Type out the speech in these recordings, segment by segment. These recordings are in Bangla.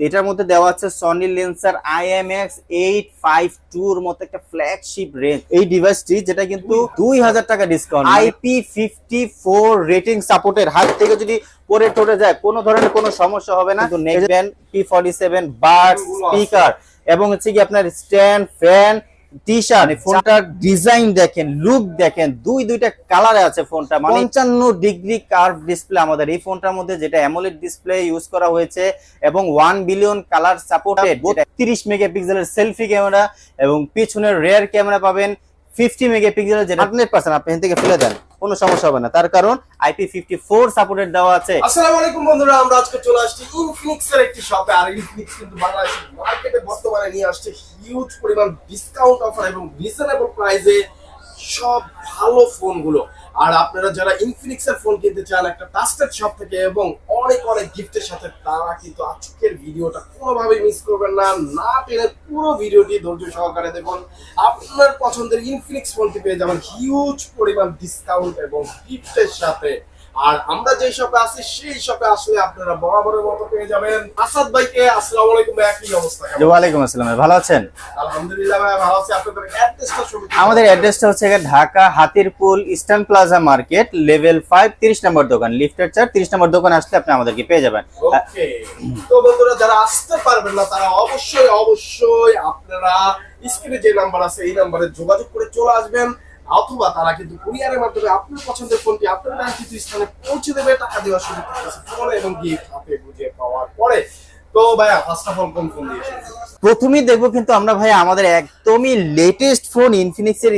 এটার মধ্যে দেওয়া আছে সনি লেন্সার আইএমএক্স এইট ফাইভ টুর মতো একটা ফ্ল্যাগশিপ রেঞ্জ এই ডিভাইসটি যেটা কিন্তু দুই হাজার টাকা discount IP fifty four rating সাপোর্টের হাত থেকে যদি পরে টরে যায় কোনো ধরনের কোনো সমস্যা হবে না। Next band P forty seven bar speaker এবং হচ্ছে কি আপনার স্ট্যান্ড ফ্যান টি শার্ট ফোনটার ডিজাইন দেখেন লুক দেখেন দুই দুইটা কালারে আছে ফোনটা। মানে পঞ্চান্ন ডিগ্রি কার্ভ ডিসপ্লে আমাদের এই ফোনটার মধ্যে যেটা অ্যামোলেড ডিসপ্লে ইউজ করা হয়েছে এবং ওয়ান বিলিয়ন কালার সাপোর্টেড তিরিশ মেগাপিক্সেলের সেলফি ক্যামেরা এবং পিছনের রেয়ার ক্যামেরা পাবেন ফিফটি মেগাপিক্সেলের যেটা হান্ড্রেড পার্সেন্ট আপনি এখান থেকে ফেলে দেন। কোনো সমস্যা হবে না। তার কারণ আইপি ফিফটি ফোর সাপোর্টেড দেওয়া আছে। আসসালামু আলাইকুম বন্ধুরা, আমরা আজকে চলে আসছি ইনফিনিক্স এর একটি শপে আর ইনফিনিক্স কিন্তু বাংলাদেশের মার্কেটে বর্তমানে নিয়ে আসছে হিউজ পরিমাণ ডিসকাউন্ট অফার এবং রিজনেবল প্রাইসে সব ভালো ফোনগুলো। আর আপনারা যারা ইনফিনিক্স এর ফোন কিনতে চান, একটা ট্রাস্টেড শপ থেকে এবং অনেক অনেক গিফটের সাথে, তারা কিন্তু আজকের ভিডিওটা কোনোভাবেই মিস করবেন না। না পেলে পুরো ভিডিওটি ধৈর্য সহকারে দেখুন। আপনার পছন্দের ইনফিনিক্স ফোনটি পেয়ে যাবেন। হিউজ পরিমাণ ডিসকাউন্ট এবং গিফটের সাথে। আর আমরা যে শপে আছি সেই শপে আসলে আপনারা বরাবরের মতো পেয়ে যাবেন। আসাদ ভাইকে আসসালামু আলাইকুম ভাই কি অবস্থা? ওয়ালাইকুম আসসালাম ভাই, ভালো আছেন? আলহামদুলিল্লাহ ভাই ভালো আছি। আপনাদের অ্যাড্রেসটা শুরু আমাদের অ্যাড্রেসটা হচ্ছে Dhaka Hatirpul Eastern Plaza market level five তিরিশ নম্বর দোকান। লিফটের চার তিরিশ নম্বর দোকান আসলে আপনি আমাদেরকে পেয়ে যাবেন। ওকে তো বন্ধুরা যারা আসতে পারবেন না তারা অবশ্যই অবশ্যই আপনারা স্ক্রিনে যে নাম্বার আছে এই নাম্বারে যোগাযোগ করে চলে আসবেন। অথবা তারা কিন্তু কুরিয়ারের মাধ্যমে আপনার পছন্দের ফোনটি আপনার কাঙ্ক্ষিত স্থানে পৌঁছে দেবে, টাকা দেওয়ার সুযোগ থাকতেছে ফোন এবং গিফট হাতে বুঝে পাওয়ার পরে। তো ভাইয়া ফার্স্ট ফোন দিয়েছেন প্রথমেই দেখব কিন্তু আমরা ভাই আমাদের একদমই লেটেস্ট ফোন ইনফিনিক্স এর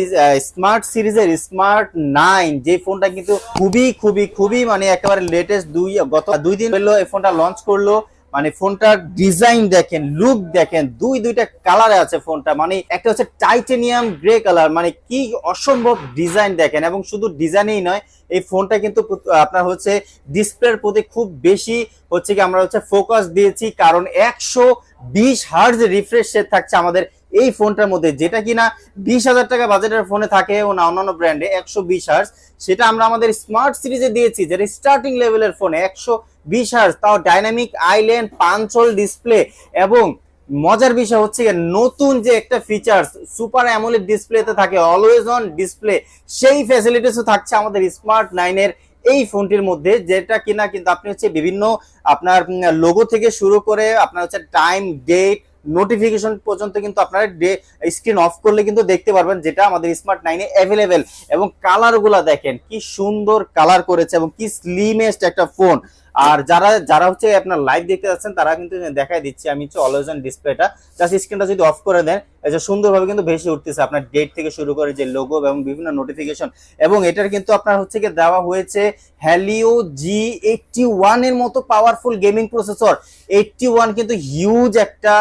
স্মার্ট সিরিজের স্মার্ট নাইন যে ফোনটা কিন্তু খুবই খুবই খুবই মানে একেবারে লেটেস্ট দুই, গত দুই দিন হলো এই ফোনটা লঞ্চ করল। মানে ফোনটার ডিজাইন দেখেন লুক দেখেন, দুই দুইটা কালারে আছে ফোনটা। মানে একটা হচ্ছে টাইটেনিয়াম গ্রে কালার মানে কি অসম্ভব ডিজাইন দেখেন। এবং শুধু ডিজাইনেই নয়, এই ফোনটা কিন্তু আপনার হচ্ছে ডিসপ্লের প্রতি খুব বেশি হচ্ছে কি আমরা হচ্ছে ফোকাস দিয়েছি, কারণ একশো বিশ হার্জ রিফ্রেশ থাকছে আমাদের এই ফোনটার মধ্যে। যেটা কিনা বিশ হাজার টাকা বাজেটের ফোনে থাকে ও না অন্যান্য ব্র্যান্ডে একশো বিশ হার্জ সেটা আমরা আমাদের স্মার্ট সিরিজে দিয়েছি, যেটা স্টার্টিং লেভেলের ফোনে একশো বিশ তাও ডাইনামিক আইল্যান্ড পাঞ্চল ডিসপ্লে এবং মজার বিষয় হচ্ছে নতুন যে একটা ফিচার্স সুপার অ্যামোলেড ডিসপ্লেতে থাকে অলওয়েজ অন ডিসপ্লে সেই ফ্যাসিলিটিসও থাকছে আমাদের স্মার্ট নাইনের এই ফোনটির মধ্যে, যেটা কিনা কিন্তু আপনি হচ্ছে বিভিন্ন আপনার লোগো থেকে শুরু করে আপনার হচ্ছে টাইম ডেট নোটিফিকেশন পর্যন্ত কিন্তু আপনার স্ক্রিন অফ করলে কিন্তু দেখতে পারবেন যেটা আমাদের স্মার্ট নাইনে অ্যাভেলেবেল এবং কালারগুলো দেখেন, কি সুন্দর কালার করেছে এবং কি স্লিমেস্ট একটা ফোন আর যারা যারা হচ্ছে আপনার লাইভ দেখতে যাচ্ছেন, তারা কিন্তু দেখাই দিচ্ছি, আমি হচ্ছে অলওয়েজ অন ডিসপ্লেটা জাস্ট স্ক্রিনটা যদি অফ করে দেন যে সুন্দরভাবে কিন্তু ভেসে উঠতেছে আপনার ডেট থেকে শুরু করে যে লোগো এবং বিভিন্ন নোটিফিকেশন এবং এটার কিন্তু আপনার হচ্ছে কি দেওয়া হয়েছে হ্যালিও জি এইটটি ওয়ানের মতো powerful gaming processor eighty one কিন্তু হিউজ একটা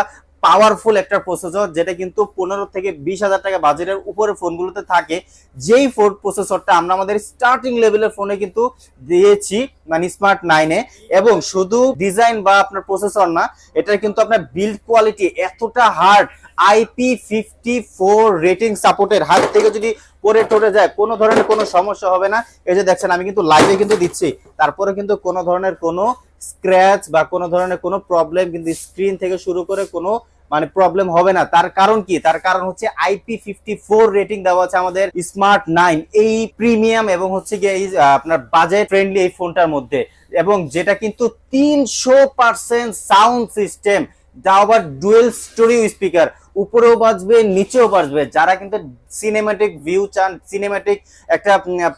পাওয়ারফুল একটা প্রসেসর যেটা কিন্তু পনেরো থেকে বিশ হাজার টাকা বাজেটের উপরে ফোনগুলোতে থাকে। যেই ফোন প্রসেসরটা আমরা আমাদের স্টার্টিং লেভেলের ফোনে কিন্তু দিয়েছি মানে স্মার্ট নাইনে এবং শুধু ডিজাইন বা আপনার প্রসেসর না, এটার কিন্তু আপনার বিল্ড কোয়ালিটি এতটা hard IP fifty four rating সাপোর্টের হাত থেকে যদি পরে টরে যায়, কোনো ধরনের কোনো সমস্যা হবে না। এই যে দেখছেন, আমি কিন্তু লাইভে কিন্তু দিচ্ছি। তারপরে কিন্তু কোনো ধরনের কোনো স্ক্র্যাচ বা কোনো ধরনের কোনো প্রবলেম কিন্তু স্ক্রিন থেকে শুরু করে কোনো মানে প্রবলেম হবে না। তার কারণ কি? তার কারণ হচ্ছে আইপি ফিফটি ফোর রেটিং দেওয়া আছে আমাদের স্মার্ট নাইন এই প্রিমিয়াম এবং হচ্ছে গিয়ে এই আপনার বাজেট ফ্রেন্ডলি এই ফোনটার মধ্যে। এবং যেটা কিন্তু তিনশো পার্সেন্ট সাউন্ড সিস্টেম যা আবার ডুয়েল স্টোরি স্পিকার উপরেও বাজবে, নিচেও বাজবে। যারা কিন্তু সিনেমাটিক ভিউ চান সিনেমাটিক একটা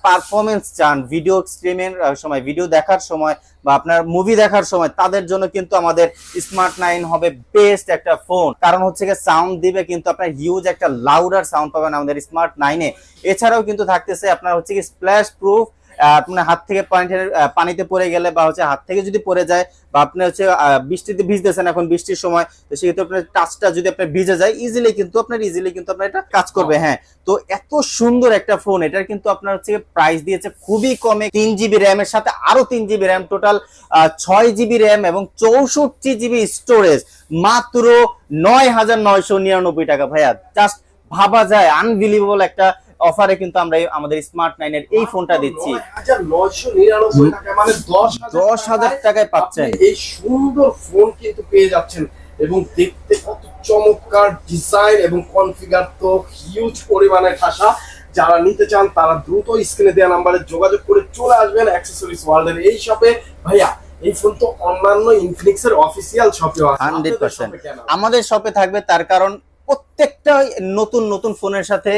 পারফরমেন্স চান ভিডিও স্ট্রিমের সময় ভিডিও দেখার সময় বা আপনার মুভি দেখার সময়, তাদের জন্য কিন্তু আমাদের স্মার্ট নাইন হবে বেস্ট একটা ফোন কারণ হচ্ছে গিয়ে সাউন্ড দিবে কিন্তু আপনার হিউজ একটা লাউডার সাউন্ড পাবেন আমাদের স্মার্ট নাইনে এছাড়াও কিন্তু থাকতেছে আপনার হচ্ছে কি স্প্ল্যাশ প্রুফ আপনার হাত থেকে পানিতে পড়ে গেলে বা হচ্ছে হাত থেকে যদি পড়ে যায় বা আপনি হচ্ছে বৃষ্টিতে ভিজতেছেন এখন বৃষ্টির সময়, তো সেক্ষেত্রে আপনার টাচটা যদি আপনার ভিজে যায় ইজিলি কিন্তু আপনার ইজিলি কিন্তু আপনার এটা কাজ করবে হ্যাঁ। তো এত সুন্দর একটা ফোন এটার কিন্তু আপনার হচ্ছে প্রাইস দিয়েছে খুবই কমে, তিন জিবি র্যামের সাথে আরও তিন জিবি র্যাম টোটাল ছয় জিবি র্যাম এবং চৌষট্টি জিবি স্টোরেজ মাত্র নয় হাজার নয়শো নিরানব্বই টাকা। ভাইয়া জাস্ট ভাবা যায় আনবিলিভেবল একটা অফারে কিন্তু আমরা আমাদের স্মার্ট নাইনের এই ফোনটা দিচ্ছি। মানে দশ হাজার টাকায় পাচ্ছেন। এই সুন্দর ফোন কিন্তু পেয়ে যাচ্ছেন এবং দেখতে কত চমৎকার ডিজাইন এবং কনফিগার তো হিউজ পরিমাণে ঠাসা। যারা নিতে চান তারা দ্রুত স্ক্রিনে দেওয়া নাম্বারে যোগাযোগ করে চলে আসবেন অ্যাক্সেসরিজ ওয়ার্ল্ডের এই শপে ভাইয়া এই ফোন তো অন্যান্য ইনফিনিক্স এর অফিসিয়াল শপেও আছে? আমাদের শপে থাকবে তার কারণ প্রত্যেকটা নতুন নতুন ফোনের সাথে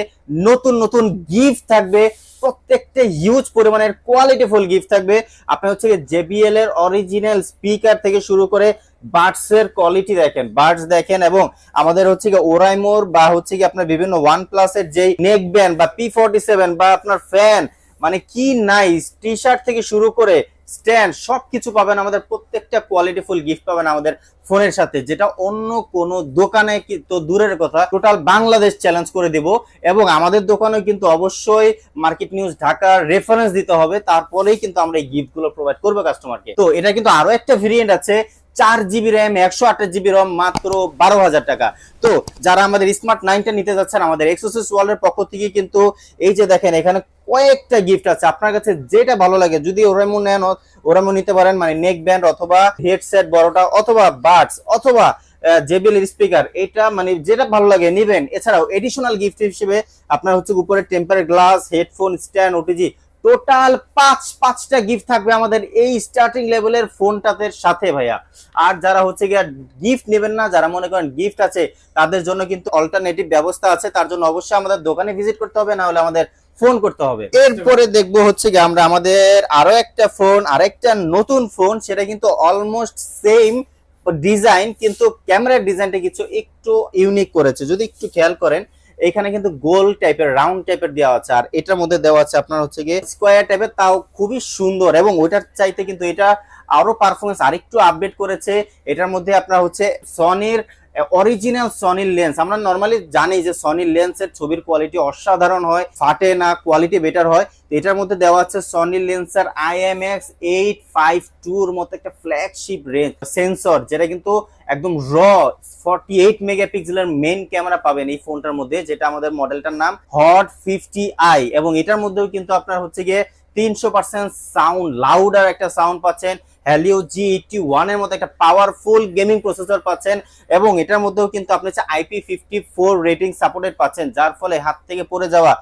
নতুন নতুন গিফট থাকবে। প্রত্যেকটা হিউজ পরিমাণের কোয়ালিটিফুল গিফট থাকবে। আপনি হচ্ছে জেবিএল এর অরিজিনাল স্পিকার থেকে শুরু করে বার্ডস এর কোয়ালিটি দেখেন বার্ডস দেখেন এবং আমাদের হচ্ছে কি ওরাইমোর বা হচ্ছে কি আপনার বিভিন্ন ওয়ান প্লাস এর যে নেক ব্যান্ড বা পি ফোর্টি সেভেন বা আপনার ফ্যান মানে কি নাইস টি শার্ট থেকে শুরু করে স্ট্যান্ড সবকিছু পাবেন, আমাদের প্রত্যেকটা কোয়ালিটিফুল গিফট পাবেন আমাদের ফোনের সাথে, যেটা অন্য কোন দোকানে তো দূরের কথা টোটাল বাংলাদেশ চ্যালেঞ্জ করে দিব এবং আমাদের দোকানে কিন্তু অবশ্যই মার্কেট নিউজ ঢাকার রেফারেন্স দিতে হবে, তারপরেই কিন্তু আমরা এই গিফটগুলো প্রোভাইড করব কাস্টমারকে তো এটা কিন্তু আরও একটা ভেরিয়েন্ট আছে, চার জিবি র্যাম একশো আঠাশ জিবি রম মাত্র বারো হাজার টাকা। তো যারা আমাদের স্মার্ট নাইনটা নিতে যাচ্ছেন, আমাদের এক্সোসিস ওয়ার্ল্ডের পক্ষ থেকে কিন্তু এই যে দেখেন, এখানে কয়েকটা গিফট আছে। আপনার কাছে যেটা ভালো লাগে, যদি ওরামো নেন ওরামো নিতে পারেন মানে নেক ব্যান্ড অথবা হেডসেট বড়টা, অথবা বাডস অথবা জেবিএল স্পিকার এটা মানে যেটা ভালো লাগে নিবেন। এছাড়াও এডিশনাল গিফট হিসেবে আপনার হচ্ছে উপরে temper glass headphone stand OTG total পাঁচ, পাঁচটা গিফট থাকবে আমাদের এই স্টার্টিং লেভেলের ফোনটাতে সাথে, ভাইয়া। আর যারা হচ্ছে গিয়ে গিফট নেবেন না, যারা মনে করেন গিফট আছে, তাদের জন্য কিন্তু অল্টারনেটিভ ব্যবস্থা আছে। তার জন্য অবশ্যই আমাদের দোকানে ভিজিট করতে হবে না হলে আমাদের ফোন করতে হবে। এরপরে দেখব হচ্ছে কি আমরা আমাদের আরও একটা ফোন, আরেকটা নতুন ফোন, সেটা কিন্তু অলমোস্ট সেম ডিজাইন কিন্তু ক্যামেরার ডিজাইনটা কিছু একটু ইউনিক করেছে। যদি একটু খেয়াল করেন, এখানে কিন্তু গোল টাইপের রাউন্ড টাইপের দেওয়া আছে। আর এটার মধ্যে দেওয়া আছে আপনার হচ্ছে গিয়ে স্কোয়ার টাইপের তাও খুবই সুন্দর। এবং ওইটার চাইতে কিন্তু এটা আরও পারফরমেন্স আরেকটু আপডেট করেছে। এটার মধ্যে আপনার হচ্ছে সনির অরিজিনাল সনির লেন্স আমরা নর্মালি জানি যে সনির লেন্সের ছবির কোয়ালিটি অসাধারণ হয়, ফাটে না কোয়ালিটি বেটার হয়। তো এটার মধ্যে দেওয়া আছে সনির লেন্সের আইএমএক্স এইট ফাইভ টুর মতো একটা ফ্ল্যাগশিপ রেঞ্জ সেন্সর যেটা কিন্তু একদম র ফর্টি এইট মেগাপিক্সেলের মেইন ক্যামেরা পাবেন এই ফোনটার মধ্যে, যেটা আমাদের মডেলটার নাম হট ফিফটি আই এবং এটার মধ্যেও কিন্তু আপনার হচ্ছে গিয়ে তিনশো পার্সেন্ট সাউন্ড লাউডার একটা সাউন্ড পাচ্ছেন। হ্যালিও জি এইটটি ওয়ানের মতো একটা পাওয়ারফুল গেমিং প্রসেসর পাচ্ছেন এবং এটার মধ্যেও কিন্তু আপনি হচ্ছে IP fifty four rating supported পাচ্ছেন যার ফলে হাত থেকে পড়ে যাওয়া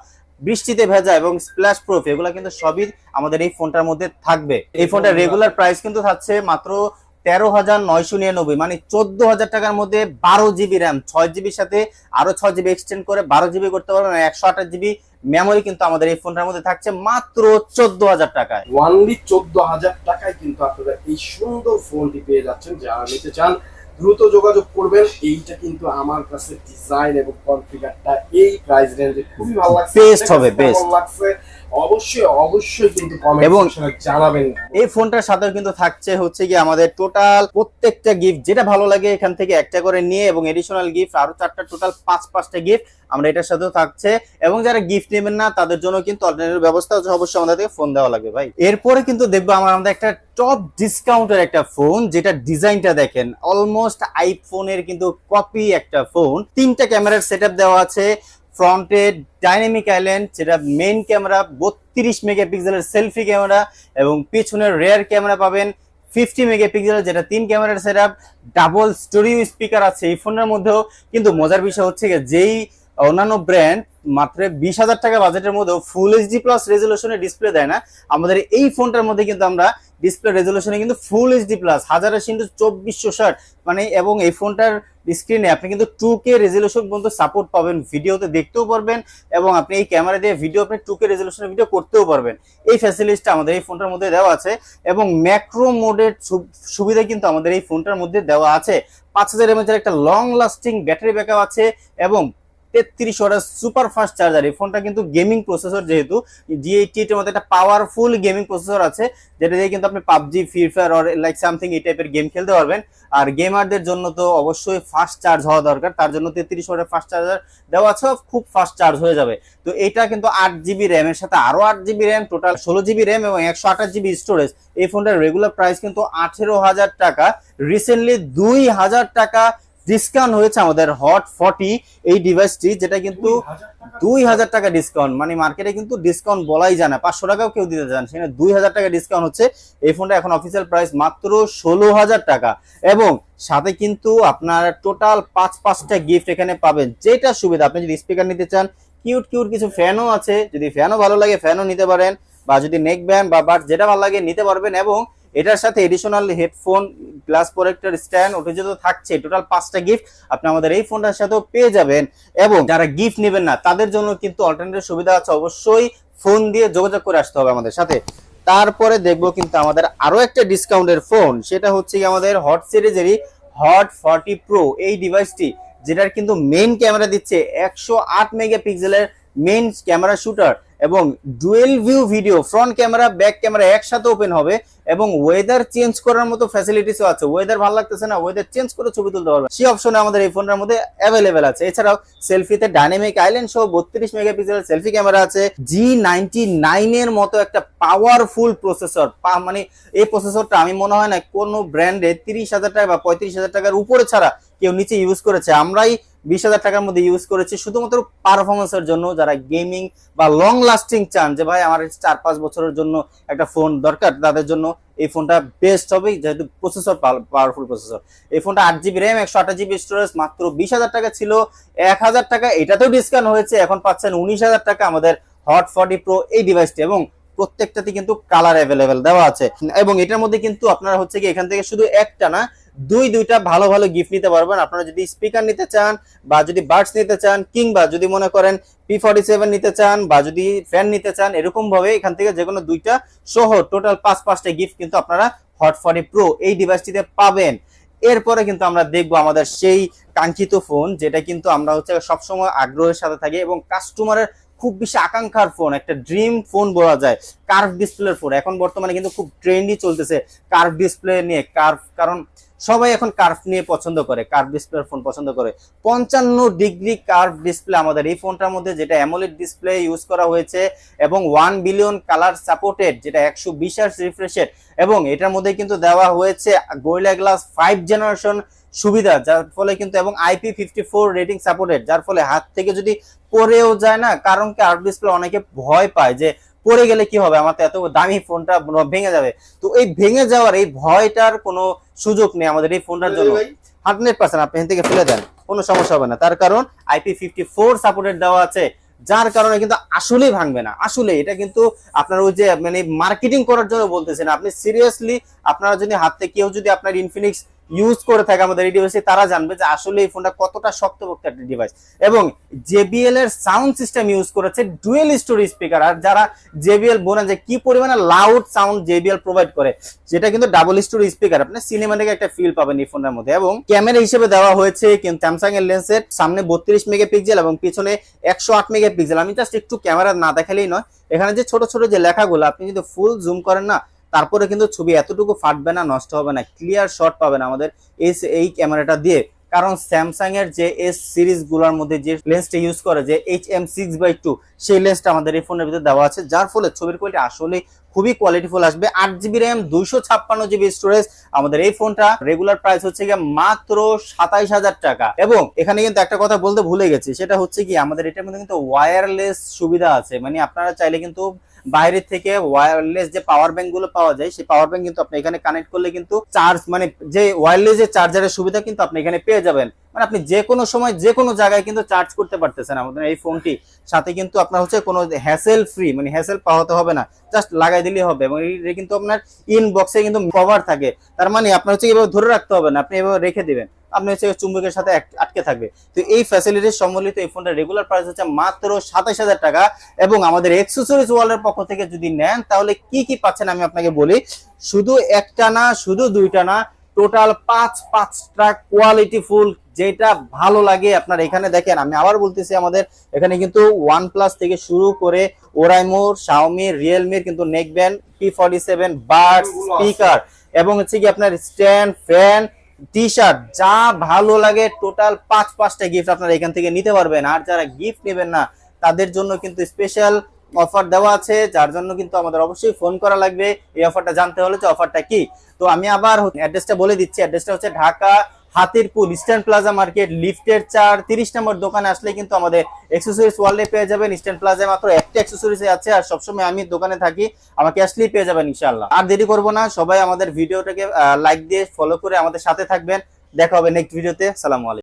বৃষ্টিতে ভেজা এবং স্প্ল্যাশ প্রুফ এগুলো কিন্তু সবই আমাদের এই ফোনটার মধ্যে থাকবে। এই ফোনটার রেগুলার প্রাইস কিন্তু থাকছে মাত্র তেরো হাজার নয়শো নিরানব্বই মানে চোদ্দ হাজার টাকার মধ্যে বারো জিবি র্যাম ছয় জিবির সাথে আরও ছয় জিবি এক্সটেন্ড করে বারো জিবি করতে পারবেন একশো আঠাশ জিবি মেমোরি কিন্তু আমাদের এই ফোনটার মধ্যে থাকছে মাত্র চোদ্দ হাজার টাকায়। ওয়ানলি চোদ্দ হাজার টাকায় কিন্তু আপনারা এই সুন্দর ফোনটি পেয়ে যাচ্ছেন। যারা নিতে চান দ্রুত যোগাযোগ করবেন। এইটা কিন্তু আমার কাছে ডিজাইন এবং কনফিগারটা এই প্রাইস রেঞ্জে খুবই ভালো লাগছে। Best হবে, best। লাগছে? অবশ্যই অবশ্যই কিন্তু কমেন্ট এবং- জানাবেন। এই ফোনটার সাথেও কিন্তু থাকছে হচ্ছে কি আমাদের টোটাল প্রত্যেকটা গিফট যেটা ভালো লাগে এখান থেকে একটা করে নিয়ে এবং এডিশনাল গিফট আরও চারটা টোটাল পাঁচ পাঁচটা গিফট আমরা এটার সাথেও থাকছে। এবং যারা গিফট নেবেন না, তাদের জন্য কিন্তু অল্টারনেটিভ ব্যবস্থা আছে। অবশ্যই আমাদের থেকে ফোন দেওয়া লাগবে ভাই। এরপরে কিন্তু দেখব আমার, আমাদের একটা টপ ডিসকাউন্টের একটা ফোন যেটা ডিজাইনটা দেখেন অলমোস্ট আইফোনের কিন্তু কপি একটা ফোন তিনটা ক্যামেরার সেটআপ দেওয়া আছে। ফ্রন্টে ডাইনামিক আইল্যান্ড যেটা মেইন ক্যামেরা বত্রিশ মেগাপিক্সেলের সেলফি ক্যামেরা এবং পিছনের রেয়ার ক্যামেরা পাবেন। ফিফটি মেগাপিক্সেলের যেটা তিন ক্যামেরার সেটআপ ডাবল স্টোরিও স্পিকার আছে এই ফোনের মধ্যেও। কিন্তু মজার বিষয় হচ্ছে যেই অন্যান্য ব্র্যান্ড মাত্র বিশ হাজার টাকা বাজেটের মধ্যেও ফুল এইচডি প্লাস রেজলিউশনে ডিসপ্লে দেয় না। আমাদের এই ফোনটার মধ্যে কিন্তু আমরা ডিসপ্লে রেজলিউশনে কিন্তু ফুল এইচডি প্লাস হাজার আশি ইন্টু চব্বিশশো ষাট। মানে এবং এই ফোনটার স্ক্রিনে আপনি কিন্তু টু কে রেজলিউশন পর্যন্ত সাপোর্ট পাবেন, ভিডিওতে দেখতেও পারবেন এবং আপনি এই ক্যামেরা দিয়ে ভিডিও আপনি টু কে রেজলিউশনের ভিডিও করতেও পারবেন। এই ফ্যাসিলিটিসটা আমাদের এই ফোনটার মধ্যে দেওয়া আছে এবং ম্যাক্রো মোডের সুবিধা কিন্তু আমাদের এই ফোনটার মধ্যে দেওয়া আছে। পাঁচ হাজার এমএচের একটা লং লাস্টিং ব্যাটারি ব্যাকআপ আছে এবং তেত্রিশ ওয়াটার সুপার ফাস্ট চার্জার এই ফোনটা কিন্তু গেমিং প্রসেসর যেহেতু জি এইটি এর মধ্যে একটা পাওয়ারফুল গেমিং প্রসেসর আছে, যেটা দিয়ে কিন্তু আপনি PUBG free fire or like something এই টাইপের গেম খেলতে পারবেন। আর গেমারদের জন্য তো অবশ্যই ফাস্ট চার্জ হওয়া দরকার, তার জন্য তেত্রিশ ওয়াটের ফাস্ট চার্জার দেওয়া আছে, খুব ফাস্ট চার্জ হয়ে যাবে। তো এটা কিন্তু আট জিবি র্যামের সাথে আরও আট জিবি র্যাম টোটাল ষোলো জিবি র্যাম এবং একশো আঠাশ জিবি স্টোরেজ এই ফোনটার রেগুলার প্রাইস কিন্তু আঠেরো হাজার টাকা। রিসেন্টলি দুই হাজার টাকা ডিসকাউন্ট হয়েছে আমাদের হট ফর্টি এই ডিভাইসটি যেটা কিন্তু দুই হাজার টাকা ডিসকাউন্ট মানে মার্কেটে কিন্তু ডিসকাউন্ট বলাই যায় না। পাঁচশো টাকাও কেউ দিতে চান সেখানে দুই হাজার টাকা ডিসকাউন্ট হচ্ছে। এই ফোনটা এখন অফিসিয়াল প্রাইস মাত্র ষোলো হাজার টাকা। এবং সাথে কিন্তু আপনার টোটাল পাঁচ, পাঁচটা গিফট এখানে পাবেন। যেটা সুবিধা, আপনি যদি স্পিকার নিতে চান কিউট কিউট কিছু ফ্যানও আছে। যদি ফ্যানও ভালো লাগে ফ্যানও নিতে পারেন। বা যদি নেক ব্যান্ড বা বাট যেটা ভালো লাগে, নিতে পারবেন। এবং এটার সাথে additional headphone glass protector stand ওটা যেহেতু থাকছে টোটাল পাঁচটা গিফট আপনি আমাদের এই ফোনটার সাথেও পেয়ে যাবেন। এবং যারা গিফট নেবেন না, তাদের জন্য কিন্তু অল্টারনেটিভ সুবিধা আছে, অবশ্যই ফোন দিয়ে যোগাযোগ করে আসতে হবে আমাদের সাথে। তারপরে দেখব কিন্তু আমাদের আরও একটা ডিসকাউন্টের ফোন সেটা হচ্ছে আমাদের হট সিরিজেরই হট ফর্টি প্রো এই ডিভাইসটি যেটার কিন্তু মেইন ক্যামেরা দিচ্ছে একশো আট মেগাপিক্সেলের মেইন ক্যামেরা শুটার এবং dual view video front camera back camera একসাথে ওপেন হবে এবং ওয়েদার চেঞ্জ করার মতো ফ্যাসিলিটিসও আছে। ওয়েদার ভালো লাগতেছে না ওয়েদার চেঞ্জ করে ছবি তুলতে পারবে সেই অপশনে আমাদের এই ফোনটার মধ্যে অ্যাভেলেবেল আছে। এছাড়াও সেলফিতে ডাইনামিক আইল্যান্ড সহ বত্রিশ মেগাপিক্সেলের সেলফি ক্যামেরা আছে। জি নাইনটি নাইনের মতো একটা পাওয়ারফুল প্রসেসর মানে এই প্রসেসরটা আমি মনে হয় না কোনো ব্র্যান্ডে তিরিশ হাজার টাকা বা পঁয়ত্রিশ হাজার টাকার উপরে ছাড়া কেউ নিচে ইউজ করেছে। আমরাই বিশ হাজার টাকার মধ্যে ইউজ করেছি। শুধুমাত্র পারফরমেন্সের জন্য যারা গেমিং বা লং লাস্টিং চান, যে ভাই আমার চার পাঁচ বছরের জন্য একটা ফোন দরকার, তাদের জন্য এই ফোনটা বেস্ট হবে যেহেতু প্রসেসর পাওয়ারফুল প্রসেসর এই ফোনটা আট জিবি র্যাম একশো আঠাশ জিবি স্টোরেজ মাত্র বিশ হাজার টাকা ছিল, এক হাজার টাকা, এটাতেও ডিসকাউন্ট হয়েছে, এখন পাচ্ছেন উনিশ হাজার টাকা আমাদের হট ফর্টি প্রো এই ডিভাইসটি এবং প্রত্যেকটাতে কিন্তু কালার অ্যাভেলেবেল দেওয়া আছে। এবং এটার মধ্যে কিন্তু আপনারা হচ্ছে কি এখান থেকে শুধু একটা না, দুই, দুইটা ভালো ভালো গিফট নিতে পারবেন। আপনারা যদি স্পিকার নিতে চান বা যদি বার্ডস নিতে চান কিংবা যদি মনে করেন পি ফর্টি সেভেন নিতে চান বা যদি ফ্যান নিতে চান এরকম ভাবে এখান থেকে যে কোনো দুইটা সহ টোটাল পাঁচ, পাঁচটা গিফট কিন্তু আপনারা হট ফর্টি প্রো এই ডিভাইসটিতে পাবেন। এরপরে কিন্তু আমরা দেখব আমাদের সেই কাঙ্ক্ষিত ফোন যেটা কিন্তু আমরা হচ্ছে সবসময় আগ্রহের সাথে থাকি এবং কাস্টমারের খুব বেশি আকাঙ্ক্ষার ফোন একটা ড্রিম ফোন বলা যায় কার্ভ ডিসপ্লের ফোন এখন বর্তমানে কিন্তু খুব ট্রেন্ডই চলতেছে কার্ভ ডিসপ্লে নিয়ে কার্ভ কারণ সবাই এখন কার্ভ নিয়ে পছন্দ করে কার্ভ ডিসপ্লের ফোন পছন্দ করে। পঞ্চান্ন ডিগ্রি কার্ভ ডিসপ্লে আমাদের এই ফোনটার মধ্যে, যেটা অ্যামোলেড ডিসপ্লে ইউজ করা হয়েছে এবং ওয়ান বিলিয়ন কালার সাপোর্টেড যেটা একশো বিশ রিফ্রেশেড এবং এটার মধ্যে কিন্তু দেওয়া হয়েছে গোয়েলা গ্লাস ফাইভ জেনারেশন সুবিধা যার ফলে কিন্তু এবং IP fifty four rating supported যার ফলে হাত থেকে যদি পরেও যায় না কারণ কার্ভ ডিসপ্লে অনেকে ভয় পায় যে পড়ে গেলে কি হবে? আমার তো এত দামি ফোনটা ভেঙে যাবে। তো এই ভেঙে যাওয়ার এই ভয়টার কোনো সুযোগ নেই আমাদের এই ফোনটার জন্য? হান্ড্রেড পার্সেন্ট আপনি এখান থেকে ফেলে দেন কোনো সমস্যা হবে না। তার কারণ আইপি ফিফটি ফোর সাপোর্টেড দেওয়া আছে যার কারণে কিন্তু আসলেই ভাঙবে না। আসলে এটা কিন্তু আপনার ওই যে মানে মার্কেটিং করার জন্য বলতেছেন। আপনি সিরিয়াসলি আপনারা যদি হাত থেকে কেউ যদি আপনার ইনফিনিক্স ইউজ করে থাকে আমাদের এই ডিভাইসে তারা জানবে যে আসলে এই ফোনটা কতটা শক্তপোক্ত একটা ডিভাইস এবং জেবিএল এর সাউন্ড সিস্টেম ইউজ করেছে ডুয়েল স্টোরি স্পিকার আর যারা জেবিএল বোনা যে কি পরিমাণে লাউড সাউন্ড জেবিএল প্রোভাইড করে যেটা কিন্তু ডাবল স্টোরি স্পিকার আপনি সিনেমাটিক একটা ফিল পাবেন এই ফোনের মধ্যে। এবং ক্যামেরা হিসেবে দেওয়া হয়েছে কিন্তু স্যামসাং এর লেন্সের সামনে বত্রিশ মেগাপিক্সেল এবং পিছনে একশো আট মেগাপিক্সেল আমি জাস্ট একটু ক্যামেরা না দেখালেই নয়, এখানে যে ছোট ছোট যে লেখাগুলো, আপনি যদি ফুল জুম করেন না তারপরে কিন্তু ছবি এতটুকু ফাটবে না, নষ্ট হবে না ক্লিয়ার শট পাবেন আমাদের এস এই ক্যামেরাটা দিয়ে। কারণ স্যামসাং এর যে এস সিরিজগুলোর মধ্যে যে লেন্সটা ইউজ করে, যে H M six by two সেই লেন্সটা আমাদের এই ফোনের ভিতরে দেওয়া আছে, যার ফলে ছবির কোয়ালিটি আসলে খুবই কোয়ালিটিফুল আসবে। আট জিবি র্যাম দুইশো ছাপ্পান্ন জিবি স্টোরেজ আমাদের এই ফোনটা রেগুলার প্রাইস হচ্ছে গিয়ে মাত্র সাতাইশ হাজার টাকা। এবং এখানে কিন্তু একটা কথা বলতে ভুলে গেছি, সেটা হচ্ছে কি, আমাদের এটার মধ্যে কিন্তু ওয়্যারলেস সুবিধা আছে। মানে আপনারা চাইলে কিন্তু বাইরে থেকে ওয়্যারলেস যে পাওয়ার ব্যাংকগুলো পাওয়া যায়, সেই পাওয়ার ব্যাংক কিন্তু আপনি এখানে কানেক্ট করলে কিন্তু চার্জ মানে যে ওয়্যারলেস যে চার্জারের সুবিধা কিন্তু আপনি এখানে পেয়ে যাবেন। মানে আপনি যে কোনো সময় যে কোনো জায়গায় কিন্তু চার্জ করতে পারতেছেন আমাদের এই ফোনটি সাথে কিন্তু আপনার হচ্ছে কোনো হ্যাসেল ফ্রি মানে হ্যাসেল পাওয়াতে হবে না। জাস্ট লাগাই দিলেই হবে এবং এটা কিন্তু আপনার ইনবক্সে কিন্তু কভার থাকে। তার মানে আপনার হচ্ছে এভাবে ধরে রাখতে হবে না, আপনি এভাবে রেখে দিবেন। আপনি হচ্ছে চুম্বকের সাথে আটকে থাকবে। তো এই ফ্যাসিলিটি সম্বলিত এই ফোনটা রেগুলার প্রাইস হচ্ছে মাত্র সাতাশ হাজার টাকা এবং আমাদের এক্সেসরিজ ওয়ালের পক্ষ থেকে যদি নেন, তাহলে কি কি পাচ্ছেন আমি আপনাকে বলি। শুধু একটা না, শুধু দুইটা না টোটাল পাঁচ, পাঁচটা কোয়ালিটি ফুল যেটা ভালো লাগে আপনার এখানে দেখেন আমি আবার বলতেছি আমাদের এখানে কিন্তু ওয়ান প্লাস থেকে শুরু করে ওরাইমোর শাওমি রিয়েলমির কিন্তু neck band P forty seven bird speaker এবং হচ্ছে কি আপনার স্ট্যান্ড ফ্যান টি শার্ট যা ভালো লাগে টোটাল পাঁচ পাঁচটা গিফট আপনারা এখান থেকে নিতে পারবেন। আর যারা গিফট নেবেন না তাদের জন্য কিন্তু স্পেশাল অফার দেওয়া আছে যার জন্য কিন্তু আমাদের অবশ্যই ফোন করা লাগবে। এই অফারটা জানতে হলে যে অফারটা কি? তো আমি আবার অ্যাড্রেসটা বলে দিচ্ছি। অ্যাড্রেসটা হচ্ছে Dhaka Hatirpool Eastern Plaza market লিফটের চার তিরিশ নম্বর দোকানে আসলে কিন্তু আমাদের এক্সেসরিজ ওয়ার্ল্ডে পেয়ে যাবেন। ইস্টার্ন প্লাজায় মাত্র একটা এক্সেসরিজ আছে আর সবসময় আমি দোকানে থাকি, আমাকে আসলেই পেয়ে যাবেন ইনশাল্লাহ আর দেরি করব না, সবাই আমাদের ভিডিওটাকে লাইক দিয়ে ফলো করে আমাদের সাথে থাকবেন। দেখা হবে নেক্সট ভিডিওতে সালামু আলাইকুম।